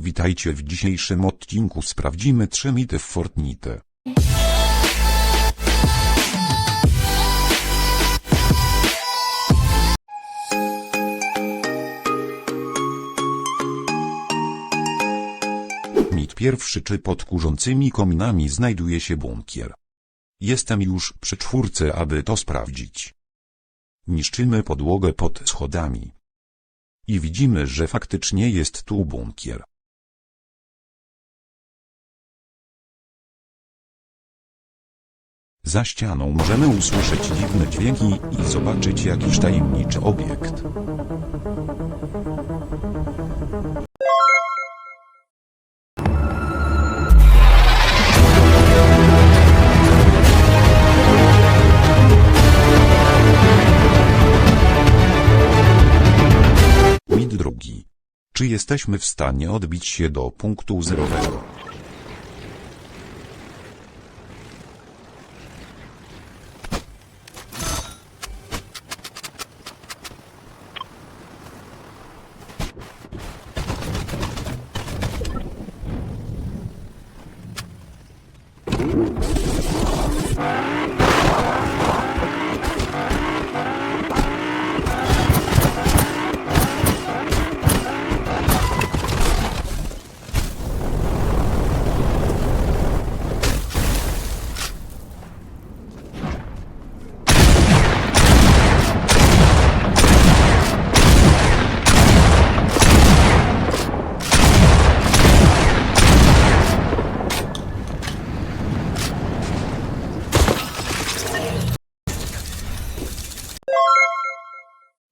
Witajcie w dzisiejszym odcinku sprawdzimy trzy mity w Fortnite. Mit pierwszy czy pod kurzącymi kominami znajduje się bunkier. Jestem już przy czwórce aby to sprawdzić. Niszczymy podłogę pod schodami. I widzimy, że faktycznie jest tu bunkier. Za ścianą możemy usłyszeć dziwne dźwięki i zobaczyć jakiś tajemniczy obiekt. Mit drugi. Czy jesteśmy w stanie odbić się do punktu zerowego?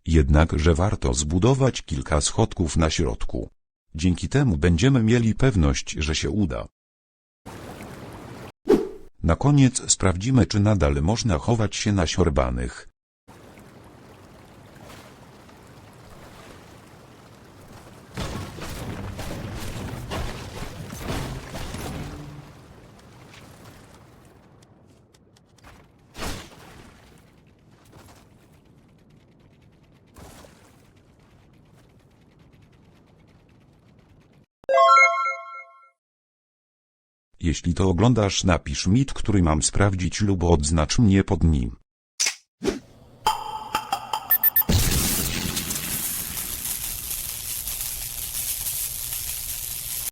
Jednakże warto zbudować kilka schodków na środku. Dzięki temu będziemy mieli pewność, że się uda. Na koniec sprawdzimy, czy nadal można chować się na siorbanych. Jeśli to oglądasz napisz mit, który mam sprawdzić lub odznacz mnie pod nim.